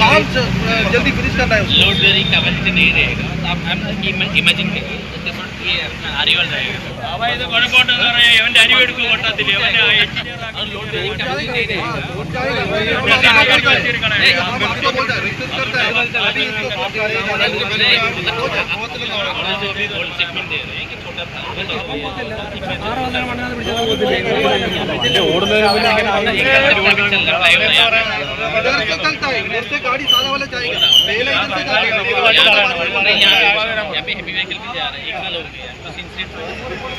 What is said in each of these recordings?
काम जल्दी फिनिश करना है लोड का कैपेसिटी नहीं रहेगा। तो आप हम इमेजिन करिए। जैसे ये अपना आरिवल रहेगा। और लोड बेयरिंग कैपेसिटी नहीं रहेगा हम आपको बोलता है रिक्वेस्ट करता है अभी इसको गोल्ड सेगमेंट दे रहे हैं कि छोटा था इधर से चलता है इधर से गाड़ी सादा वाला जाएगा पहले इधर से जाएगा नहीं यहाँ पे हेवी व्हीकल भी जा रहे हैं एक साल हो गया बस इंसिडेंट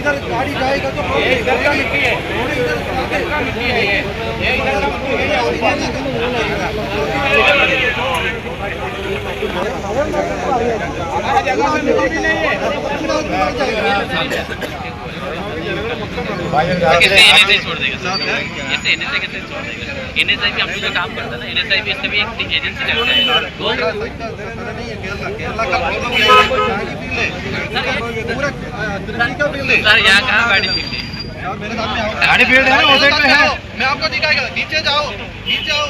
इधर गाड़ी जाएगा तो ये इधर का मिट्टी है। इधर का मिट्टी है। ये ये इधर का मिट्टी है। और इधर का जगह में मिट्टी नहीं है। कैसे एनएसआई छोड़ देगा। कैसे एनएसआई कैसे छोड़ देगा। एनएसआई भी हम लोग का काम करता है ना एनएसआई भी इससे भी एक एजेंसी लगता है। सर यहाँ कहाँ गाड़ी रही है? गाड़ी है। मैं आपको दिखाएगा नीचे जाओ नीचे आओ।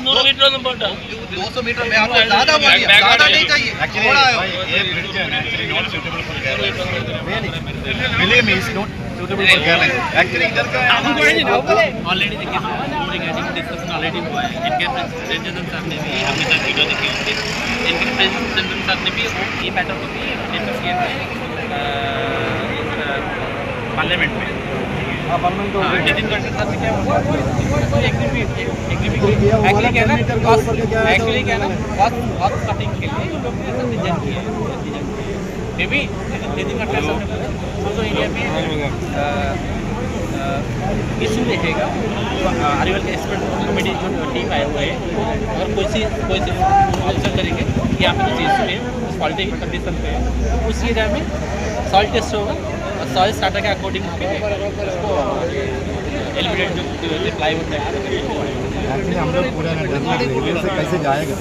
मीटर मीटर में ज़्यादा ज़्यादा नहीं चाहिए थोड़ा ये bridge not for not for actually इधर का ऑलरेडी देखिए डिस्कशन ऑलरेडी हुआ है। इनके साहब ने भी हमने तो वीडियो इनके साहब ने भी ये मैटर को भी डिस्कस किया पार्लियामेंट में। हाँ, क्या एक्चुअली क्या है ना एक्चुअली क्या है ना कॉस्ट कॉस्ट कटिंग के लिए लोग ने सब डिज़ाइन किया मे बी नितिन गडकरी साहब ने बोला इंडिया में इशू रहेगा। आरिवल के एक्सपर्ट कमेटी जो टीम आए हुए हैं और कोई सी कोई सी ऑब्ज़र्व करेंगे कि यहाँ पे कुछ इशू है क्वालिटी की कंडीशन पे है। तो उसी एरिया में सॉइल टेस्ट होगा। और सॉइल स्टार्टर के अकॉर्डिंग उसको एलिमिनेट जो प्लाईवुड है एक्चुअली हम लोग पूरा ना डर लग रही है से कैसे जाएगा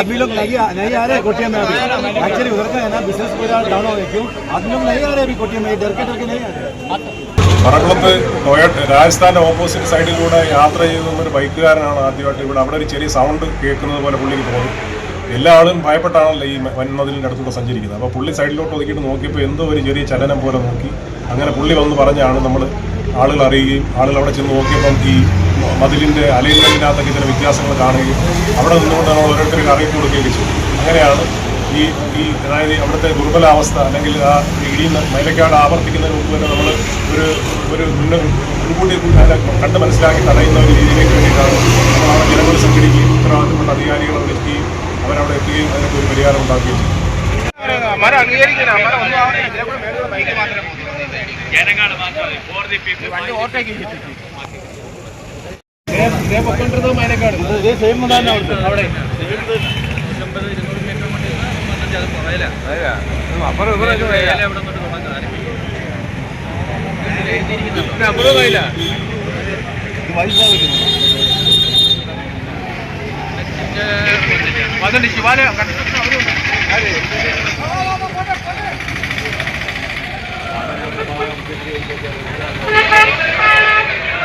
आदमी लोग नहीं आ- नहीं आ रहे कोटिया में अभी एक्चुअली उधर का है ना बिजनेस पूरा डाउन हो गया क्यों आदमी लोग नहीं आ रहे अभी कोटिया में डर के डर के नहीं आ रहे പറക്കുളത്ത് ടൊയോട്ട രാജസ്ഥാൻ്റെ ഓപ്പോസിറ്റ് സൈഡിലൂടെ യാത്ര ചെയ്ത ഒരു ബൈക്കുകാരനാണ് ആദ്യമായിട്ട് ഇവിടെ അവിടെ ഒരു ചെറിയ സൗണ്ട് കേൾക്കുന്നത് പോലെ പുള്ളിക്ക് തോന്നി എല്ലാ ആളും ഭയപ്പെട്ടാണല്ലോ ഈ വൻമതിലിന്റെ അടുത്തൂടെ സഞ്ചരിക്കുന്നത്. അപ്പോൾ പുള്ളി സൈഡിലോട്ട് ഒതുക്കിയിട്ട് നോക്കിയപ്പോൾ എന്തോ ഒരു ചെറിയ ചലനം പോലെ നോക്കി. അങ്ങനെ പുള്ളി വന്ന് പറഞ്ഞാണ് നമ്മൾ ആളുകൾ അറിയുകയും ആളുകൾ അവിടെ ചെന്ന് നോക്കിയപ്പം ഈ മതിലിന്റെ അലൈൻമെന്റിനകത്തൊക്കെ ചില വ്യത്യാസങ്ങൾ കാണുകയും അവിടെ നിന്നുകൊണ്ട് നമ്മൾ ഓരോരുത്തർക്ക് അറിയിപ്പ് കൊടുക്കുകയൊക്കെ ചെയ്തു. അങ്ങനെയാണ് ഈ ഈ അതായത് അവിടുത്തെ ദുർബലാവസ്ഥ അല്ലെങ്കിൽ ആ ഇടിയുന്ന മൈലക്കാട് ആവർത്തിക്കുന്നതിന് മുമ്പ് തന്നെ നമ്മൾ ഒരു ഒരു മുന്ന മുൻകൂട്ടി കണ്ട് മനസ്സിലാക്കി തടയുന്ന ഒരു രീതിയിലേക്ക് വേണ്ടിയിട്ടാണ് നമ്മൾ ജനങ്ങൾ സംഘടിക്കുകയും ഉത്തരവാദിത്തപ്പെട്ട അധികാരികളെ എത്തുകയും അവരവിടെ എത്തുകയും അതിനൊക്കെ ഒരു പരിഹാരം ഉണ്ടാക്കുകയും മാത്രമല്ല for the Wadah di sini angkat. Thank you.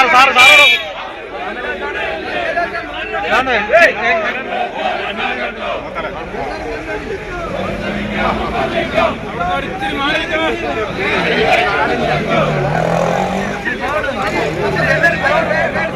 തന്നെ അവിടെ അപ്പുറം ഇവരൊക്കെ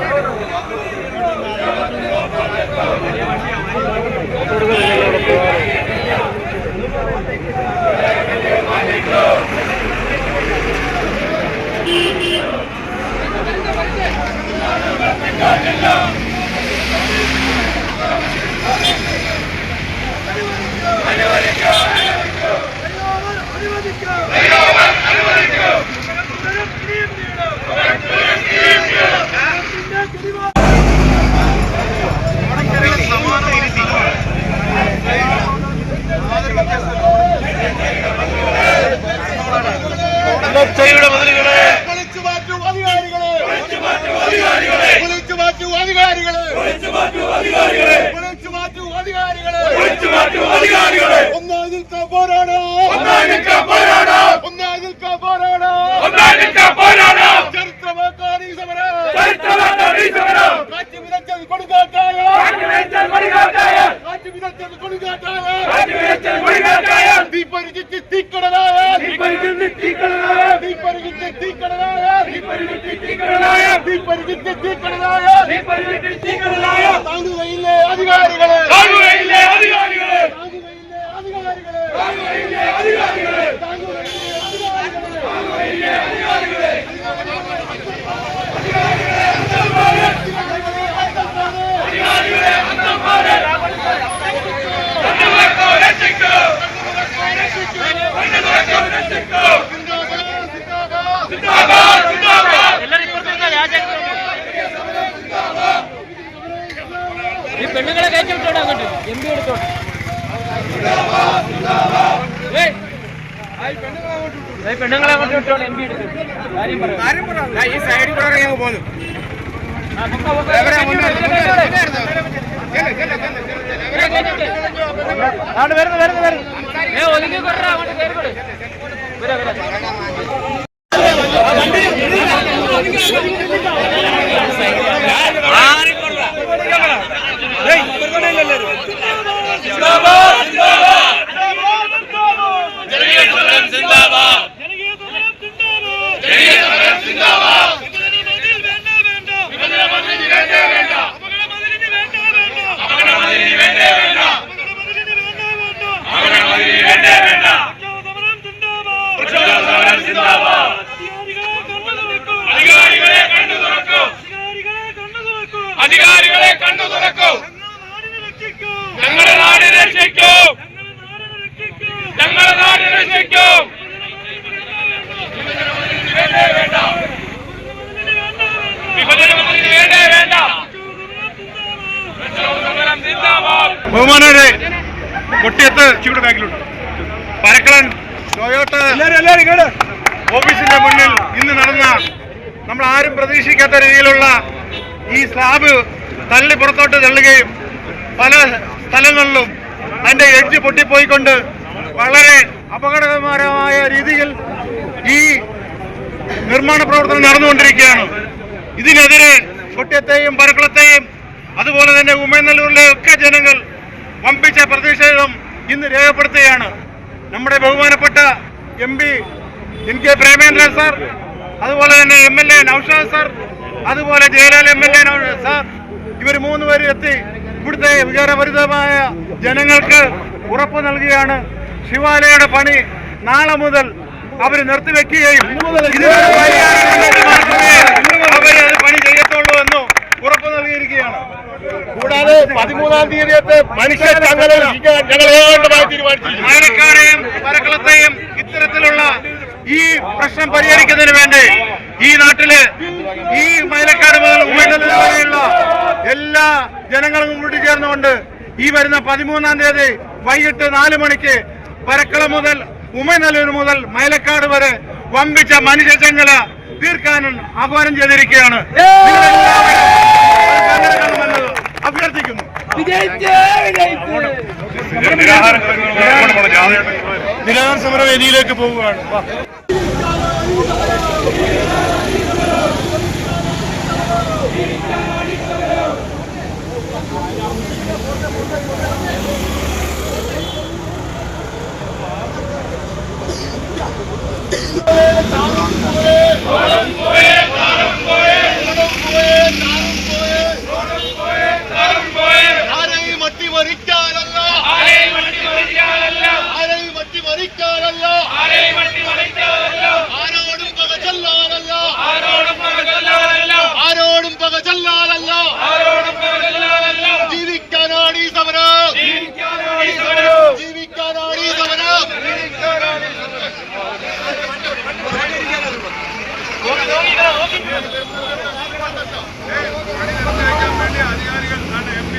தீக்கடனாய தீப்பறிகித்து தீக்கடனாய தீப்பறிகித்து தீக்கடனாய தீப்பறிகித்து தீக்கடனாய தீப்பறிகித்து தீக்கடனாய தீப்பறிகித்து தீக்கடனாய தாங்குகையிலே அதிகாரிகளே പെണ്ണുങ്ങളെ അങ്ങോട്ട് വിട്ടോടെ എം പി എടുത്തു ഈ സൈഡിൽ കൂടെ ഞങ്ങൾ പോകുന്നു അങ്ങോട്ട് വരുന്നു വരുന്നു വരുന്നു. ഏ ഒതുങ്ങി കൊണ്ടാ അങ്ങോട്ട് കയറി കൊടു. വരാ വരാ. പ്രതീക്ഷിക്കാത്ത രീതിയിലുള്ള ഈ സ്ലാബ് തള്ളി പുറത്തോട്ട് തള്ളുകയും പല സ്ഥലങ്ങളിലും അതിന്റെ എഡ്ജ് പൊട്ടിപ്പോയിക്കൊണ്ട് വളരെ അപകടകരമായ രീതിയിൽ ഈ നിർമ്മാണ പ്രവർത്തനം നടന്നുകൊണ്ടിരിക്കുകയാണ്. ഇതിനെതിരെ കൊട്ടിയത്തെയും പരക്കുളത്തെയും അതുപോലെ തന്നെ ഉമയനല്ലൂരിലെ ഒക്കെ ജനങ്ങൾ വമ്പിച്ച പ്രതിഷേധം ഇന്ന് രേഖപ്പെടുത്തുകയാണ്. നമ്മുടെ ബഹുമാനപ്പെട്ട MP N K Premendran sir അതുപോലെ തന്നെ M L A Naushad sir അതുപോലെ Jayalal M L A sir ഇവർ മൂന്ന് പേര് എത്തി. ഇവിടുത്തെ വികാരഭരിതമായ ജനങ്ങൾക്ക് ഉറപ്പ് നൽകുകയാണ്. ശിവാലയുടെ പണി നാളെ മുതൽ അവർ നിർത്തിവെക്കുകയും അത് പണി ചെയ്യത്തുള്ളൂ എന്നും ഉറപ്പ് നൽകിയിരിക്കുകയാണ്. കൂടാതെ പതിമൂന്നാം തീയതിയത്തെ മനുഷ്യ ഞങ്ങൾ തീരുമാനിച്ചിരിക്കുന്നു. മഴക്കാരെയും പരക്കളത്തെയും ഇത്തരത്തിലുള്ള ഈ പ്രശ്നം പരിഹരിക്കുന്നതിന് വേണ്ടി ഈ നാട്ടിൽ ഈ മൈലക്കാട് മുതൽ വരെയുള്ള എല്ലാ ജനങ്ങളും കൂടി ചേർന്നുകൊണ്ട് ഈ വരുന്ന പതിമൂന്നാം തീയതി വൈകിട്ട് നാല് മണിക്ക് പരക്കളം മുതൽ ഉമനല്ലൂർ മുതൽ മൈലക്കാട് വരെ വമ്പിച്ച മനുഷ്യചങ്ങല തീർക്കാൻ ആഹ്വാനം ചെയ്തിരിക്കുകയാണ്. അഭ്യർത്ഥിക്കുന്നു. നിരാഹാര സമരവേദിയിലേക്ക് പോവുകയാണ്. വധിക്കാനല്ല ആരെയും അട്ടി വധിക്കാനല്ല ആരോടും പകചൊല്ലാനല്ല ആരോടും പകചൊല്ലാനല്ല ആരോടും പകചൊല്ലാനല്ല ആരോടും പകചൊല്ലാനല്ല ജീവിക്കാനാണ് ഈ സമരം. ജീവിക്കാനാണ് ഈ സമരം. ജീവിക്കാനാണ് ഈ സമരം. ജീവിക്കാനാണ് ഈ സമരം. അധികാരികൾ എം പി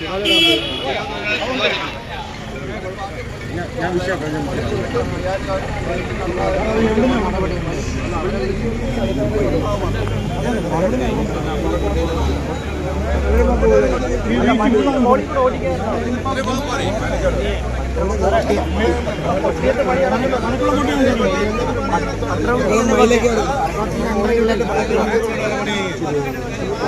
അത്ര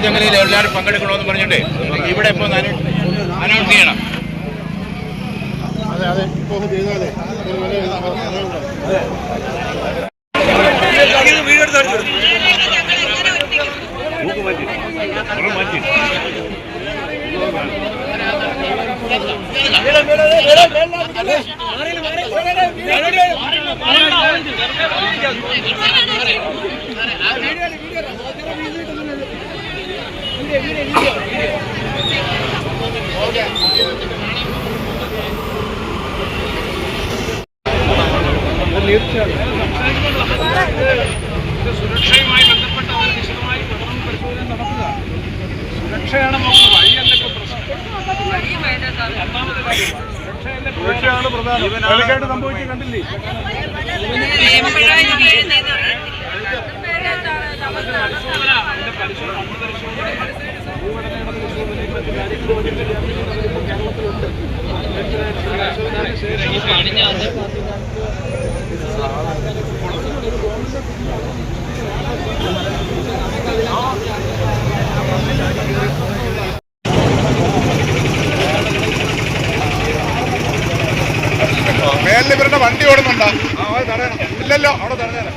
ചങ്ങലയിൽ എല്ലാവരും പങ്കെടുക്കണമെന്ന് പറഞ്ഞിട്ട് ഇവിടെ ഇപ്പോൾ അനൗൺസ് ചെയ്യണം. സുരക്ഷയുമായി ബന്ധപ്പെട്ട അവർ വിശദമായി തുടർന്ന് പരിശോധന നടത്തുക. സുരക്ഷയാണ് നമുക്ക് വഴിയല്ല ഇപ്പൊ പ്രശ്നം. സുരക്ഷയാണ് പ്രധാനം. സംഭവിച്ചു കണ്ടില്ലേ? പരിശോധന കേരളത്തിലുണ്ട് മേലിൽ ഇവരുടെ വണ്ടി ഓടുന്നുണ്ടോ ആ അത് തടയണം ഇല്ലല്ലോ അവിടെ തടഞ്ഞാലോ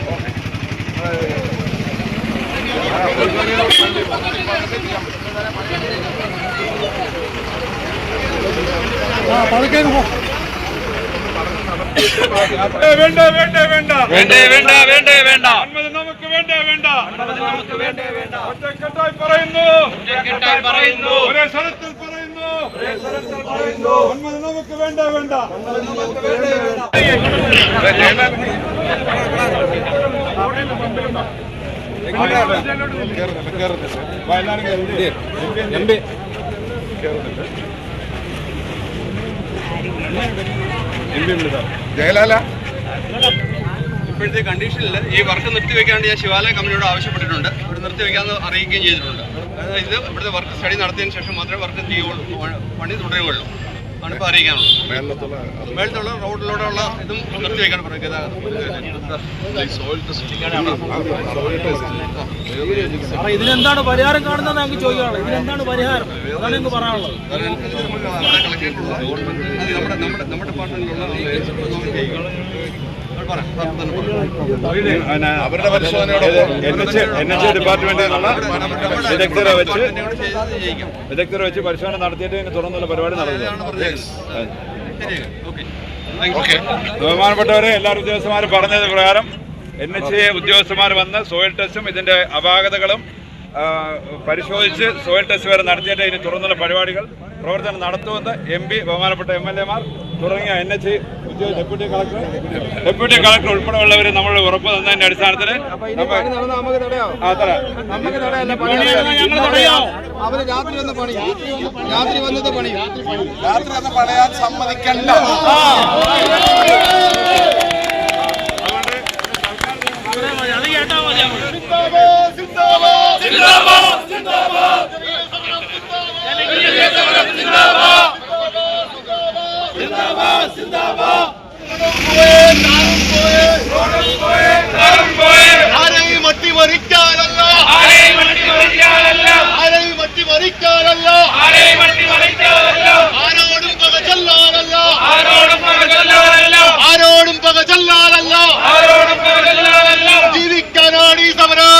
വേണ്ട വേണ്ട വേണ്ട. വേണ്ടേ വേണ്ട വേണ്ടേ വേണ്ട. അൻപത് നമുക്ക് വേണ്ടേ വേണ്ട. നമുക്ക് വേണ്ടേ വേണ്ട. ഒറ്റക്കെട്ടായി പറയുന്നു. ഒറ്റക്കെട്ടായി പറയുന്നു. ഒരേ സ്വരത്തിൽ പറയുന്നു. ഒരേ സ്വരത്തിൽ പറയുന്നു. അൻപത് നമുക്ക് വേണ്ടേ വേണ്ട. നമുക്ക് വേണ്ടേ ജയലാല. ഇപ്പോഴത്തെ കണ്ടീഷനിൽ ഈ വർക്ക് നിർത്തിവെക്കാണ്ട് ഞാൻ ശിവാലയ കമ്പനിയോട് ആവശ്യപ്പെട്ടിട്ടുണ്ട്. ഇവിടെ നിർത്തിവെക്കാമെന്ന് അറിയിക്കുകയും ചെയ്തിട്ടുണ്ട്. അതായത് ഇത് ഇവിടുത്തെ വർക്ക് സ്റ്റഡി നടത്തിയതിന് ശേഷം മാത്രമേ വർക്ക് ചെയ്യുള്ളൂ പണി തുടരുകയുള്ളൂ. ഇപ്പോൾ അറിയിക്കാനുള്ളത് മേളത്തുള്ള റോഡിലൂടെയുള്ള ഇതും ഗതാഗതം ഇതിനെന്താണ് പരിഹാരം കാണുന്നത് ഞങ്ങൾക്ക് ചോദിക്കാനുള്ളത്. ഇതിനെന്താണ് പരിഹാരം? അതാണ് ഞങ്ങൾക്ക് പറയാനുള്ളത്. നമ്മുടെ നമ്മുടെ നമ്മുടെ നമ്മുടെ ഡിപ്പാർട്ട്മെന്റിലുള്ള അവരുടെ പരിശോധനയോടൊപ്പം ഡിപ്പാർട്ട്മെന്റ് വിദഗ്ധരെ വെച്ച് വിദഗ്ധരെ വെച്ച് പരിശോധന നടത്തിയിട്ട് ഇതിന് തുറന്നുള്ള പരിപാടി നടത്തുന്നത് ബഹുമാനപ്പെട്ടവരെ എല്ലാ ഉദ്യോഗസ്ഥന്മാരും പറഞ്ഞത് പ്രകാരം എൻ എച്ച് എ ഉദ്യോഗസ്ഥന്മാർ വന്ന് സോയിൽ ടെസ്റ്റും ഇതിന്റെ അപാകതകളും പരിശോധിച്ച് സോയിൽ ടെസ്റ്റ് വരെ നടത്തിയിട്ട് ഇനി തുറന്നുള്ള പരിപാടികൾ പ്രവർത്തനം നടത്തുമെന്ന് എം പി ബഹുമാനപ്പെട്ട എം എൽ എമാർ തുടങ്ങിയ NH deputy collector deputy collector ഉൾപ്പെടെയുള്ളവർ നമ്മൾ ഉറപ്പ് തന്നതിന്റെ അടിസ്ഥാനത്തിൽ. അവർ രാത്രി വന്ന് പണി. രാത്രി വന്നത് പണി. കേട്ടാ മതി ചൊല്ലാതല്ല ജീവിക്കാനാണ് ഈ സമരം.